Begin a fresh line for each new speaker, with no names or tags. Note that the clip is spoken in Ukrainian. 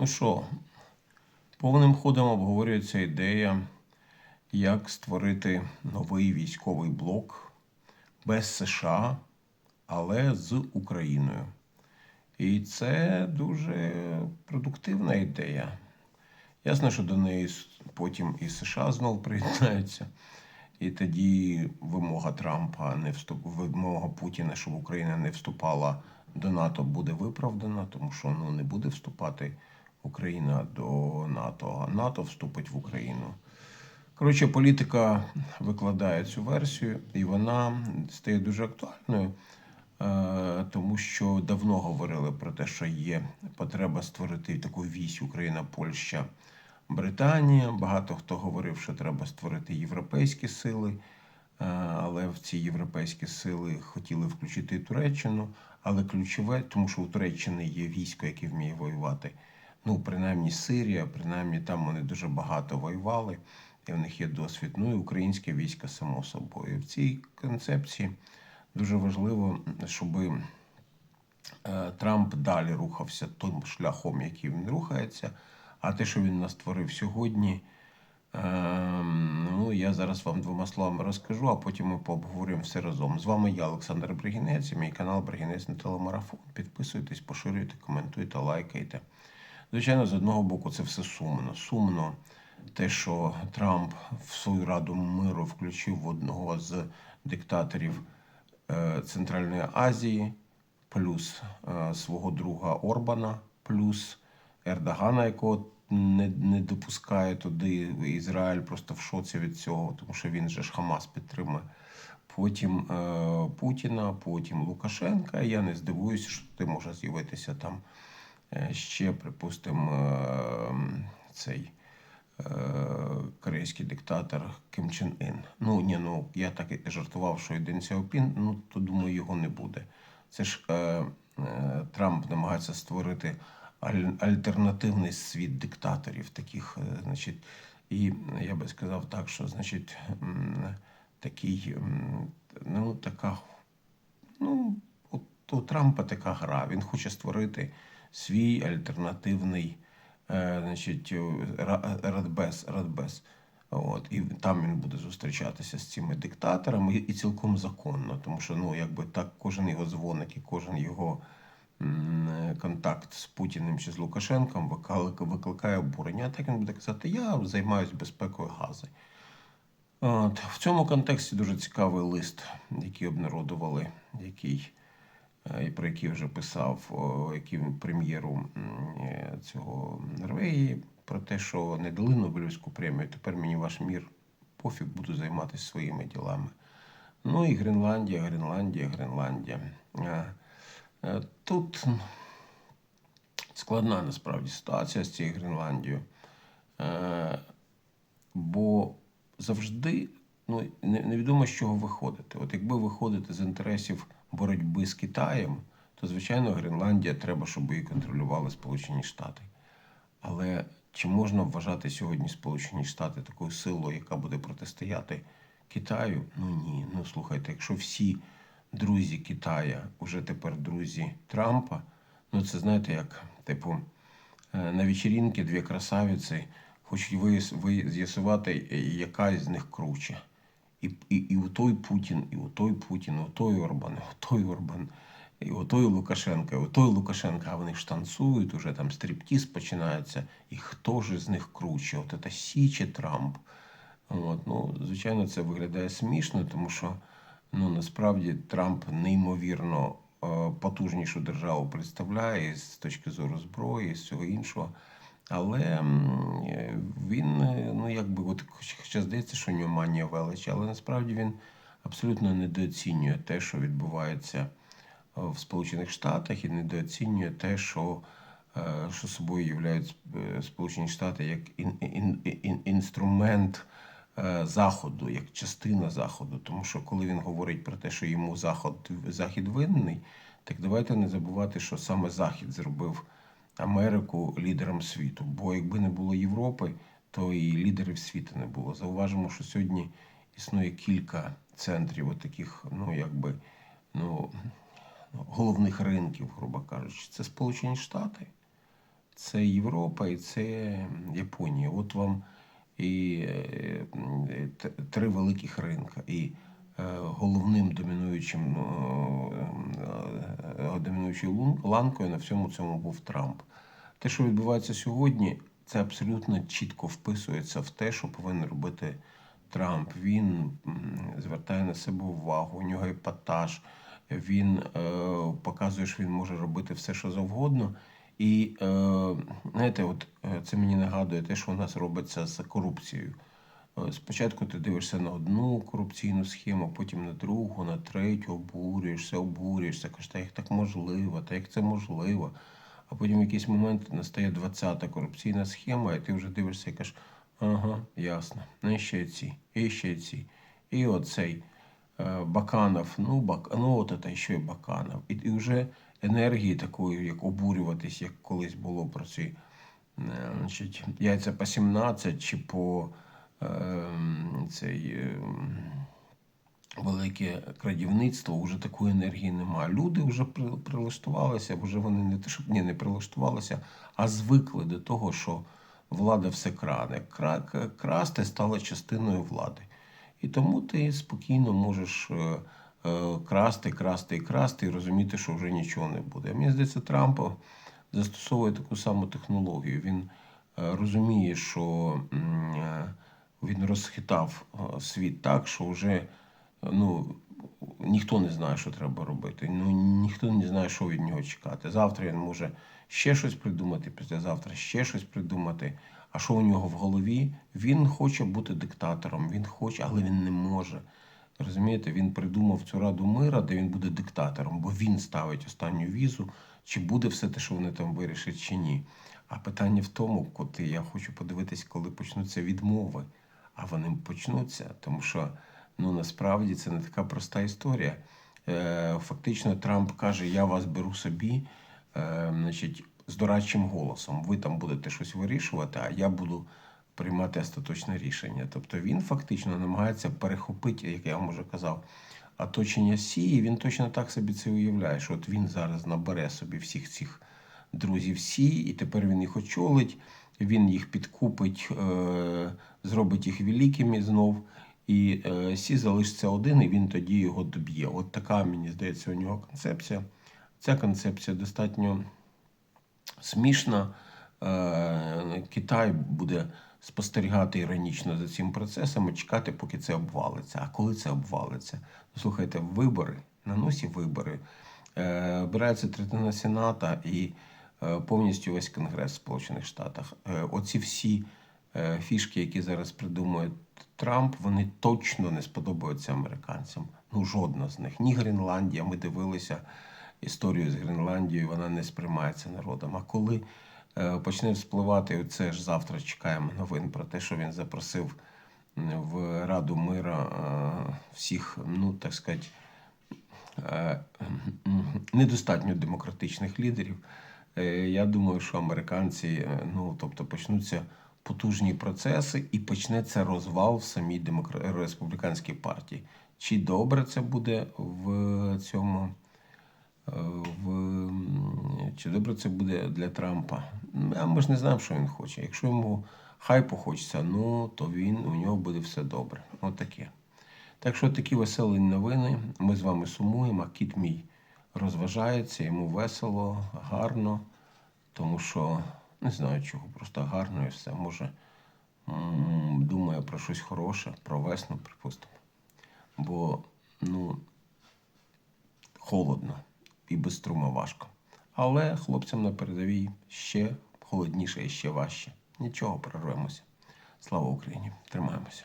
Ну що, повним ходом обговорюється ідея, як створити новий військовий блок без США, але з Україною. І це дуже продуктивна ідея. Ясно, що до неї потім і США знов приєднаються. І тоді вимога Трампа не вступ... вимога Путіна, щоб Україна не вступала до НАТО, буде виправдана, тому що ну не буде вступати Україна до НАТО, а НАТО вступить в Україну. Коротше, політика викладає цю версію, і вона стає дуже актуальною, е, тому що давно говорили про те, що є потреба створити таку вісь Україна, Польща, Британія. Багато хто говорив, що треба створити європейські сили, е, але в ці європейські сили хотіли включити Туреччину. Але ключове, тому що у Туреччини є військо, яке вміє воювати. Ну, принаймні Сирія, принаймні там вони дуже багато воювали, і в них є досвід. Ну і українське військо, само собою. В цій концепції дуже важливо, щоб е, Трамп далі рухався тим шляхом, яким він рухається. А те, що він настворив сьогодні, ем, ну я зараз вам двома словами розкажу, а потім ми пообговорюємо все разом. З вами я, Олександр Бригінець, і мій канал Бригінець на телемарафон. Підписуйтесь, поширюйте, коментуйте, лайкайте. Звичайно, з одного боку, це все сумно. Сумно те, що Трамп в свою раду миру включив одного з диктаторів е, Центральної Азії, плюс е, свого друга Орбана, плюс Ердогана, якого не, не допускає туди. Ізраїль просто в шоці від цього, тому що він же ж Хамас підтримує. Потім е, Путіна, потім Лукашенка. Я не здивуюся, що ти може з'явитися там ще, припустимо, е, цей е, корейський диктатор Ким Чен Ін. Ну ні, ну я так і жартував, що і Ден Сяопін, ну то думаю, його не буде. Це ж е, е, Трамп намагається створити аль- альтернативний світ диктаторів, таких, е, значить, і я би сказав так, що значить такий, ну така Ну, от у Трампа така гра. Він хоче створити свій альтернативний, е, значить, ра- радбез, радбез. От, і там він буде зустрічатися з цими диктаторами, і, цілком законно, тому що ну, якби так кожен його дзвоник і кожен його е, контакт з Путіним чи з Лукашенком викликає, обурення. Так він буде казати, я займаюся безпекою гази. От, в цьому контексті дуже цікавий лист, який обнародували, який, е, про який вже писав який прем'єру е, цього Норвегії, про те, що не дали Нобелівську премію, тепер мені ваш мір пофіг, буду займатися своїми ділами. Ну і Гренландія, Гренландія, Гренландія. Е, е, Тут складна насправді ситуація з цією Гренландією. Е, бо завжди ну, невідомо з чого виходити. От якби виходити з інтересів боротьби з Китаєм, то звичайно Гренландія треба, щоб її контролювали Сполучені Штати. Але чи можна вважати сьогодні Сполучені Штати такою силою, яка буде протистояти Китаю? Ну ні. Ну слухайте, якщо всі друзі Китая вже тепер друзі Трампа, ну це знаєте, як типу е, на вечірінки дві красавиці хочуть з'ясувати, яка з них круче. І, і, і у той Путін, і у той Путін, і у той Орбан, і у той Орбан, і у той Лукашенко, і у той Лукашенко, а вони ж танцюють, уже там стріптіз починається. І хто ж з них круче? От це Сі чи Трамп. От, ну, звичайно, це виглядає смішно, тому що ну, насправді Трамп неймовірно е, потужнішу державу представляє з точки зору зброї, з всього іншого. Але е, він, е, ну якби, от хоча здається, що у нього манія величі, але насправді він абсолютно недооцінює те, що відбувається е, в Сполучених Штатах, і недооцінює те, що, що собою являють Сполучені Штати як ін, ін, ін, інструмент Заходу, як частина Заходу. Тому що коли він говорить про те, що йому Заход, Захід винний, так давайте не забувати, що саме Захід зробив Америку лідером світу. Бо якби не було Європи, то і лідерів світу не було. Зауважимо, що сьогодні існує кілька центрів, от таких, ну якби ну, головних ринків, грубо кажучи. Це Сполучені Штати, це Європа і це Японія. От вам і е, е, три великих ринка. І головним домінуючим е, е, домінуючою ланкою на всьому цьому був Трамп. Те, що відбувається сьогодні, це абсолютно чітко вписується в те, що повинен робити Трамп. Він звертає на себе увагу, у нього епатаж, він е, показує, що він може робити все, що завгодно. І е, знаєте, от е, це мені нагадує те, що у нас робиться з корупцією. Е, Спочатку ти дивишся на одну корупційну схему, потім на другу, на третю, обурюєшся, обурюєшся, кажеш, та як так можливо, та як це можливо. А потім в якийсь момент настає 20-та корупційна схема, і ти вже дивишся і кажеш, ага, ясно. Ну і ще ці, і ще ці. І оцей е, Баканов, ну, бак, ну от це ще й Баканов. І, і вже енергії такої, як обурюватись, як колись було про ці е, значить, яйця по 17 чи по цей. е, велике крадівництво, вже такої енергії немає. Люди вже при- прилаштувалися, вже вони не те, щоб ні, не прилаштувалися, а звикли до того, що влада все краде. Кра- к- Красти стало частиною влади. І тому ти спокійно можеш е, е, красти, красти і красти, і розуміти, що вже нічого не буде. Мені здається, Трамп застосовує таку саму технологію. Він е, розуміє, що він розхитав е, світ так, що вже е, ну, ніхто не знає, що треба робити. Ну, ніхто не знає, що від нього чекати. Завтра він може ще щось придумати, післязавтра ще щось придумати. А що у нього в голові? Він хоче бути диктатором, він хоче, але він не може. Розумієте, він придумав цю раду мира, де він буде диктатором, бо він ставить останню візу, чи буде все те, що вони там вирішать, чи ні. А питання в тому, коли я хочу подивитись, коли почнуться відмови. А вони почнуться, тому що ну насправді це не така проста історія. Е, фактично, Трамп каже: Я вас беру собі, е, значить, з дорадчим голосом. Ви там будете щось вирішувати, а я буду приймати остаточне рішення. Тобто він фактично намагається перехопити, як я вам вже казав, оточення Сії. Він точно так собі це уявляє, що от він зараз набере собі всіх цих друзів Сії, і тепер він їх очолить, він їх підкупить, е, зробить їх великими знов. І е, Сі залишиться один, і він тоді його доб'є. От така, мені здається, у нього концепція. Ця концепція достатньо смішна. Е, Китай буде спостерігати іронічно за цим процесом і чекати, поки це обвалиться. А коли це обвалиться? Ну, Слухайте, вибори, на носі вибори. Обирається третина Сената і повністю весь Конгрес в Сполучених Штатах. Е, Оці всі е, фішки, які зараз придумує Трамп, вони точно не сподобаються американцям. Ну, жодна з них. Ні Гренландія, ми дивилися історію з Гренландією, вона не сприймається народом. А коли е, почне вспливати, це ж завтра чекаємо новин про те, що він запросив в Раду мира е, всіх, ну так сказати, е, недостатньо демократичних лідерів. Е, Я думаю, що американці, е, ну тобто, почнуться потужні процеси і почнеться розвал в самій демокра... республіканській партії. Чи добре це буде в цьому? е, В... Чи добре це буде для Трампа? А ми ж не знаємо, що він хоче. Якщо йому хайпу хочеться, ну то він у нього буде все добре. Отаке. Так що такі веселі новини. Ми з вами сумуємо, а кіт мій розважається, йому весело, гарно, тому що не знаю чого, просто гарно і все. Може, м, думає про щось хороше, про весну, припустимо. Бо, ну, холодно і без струма важко. Але хлопцям на передовій ще холодніше і ще важче. Нічого, прорвемося. Слава Україні! Тримаємося.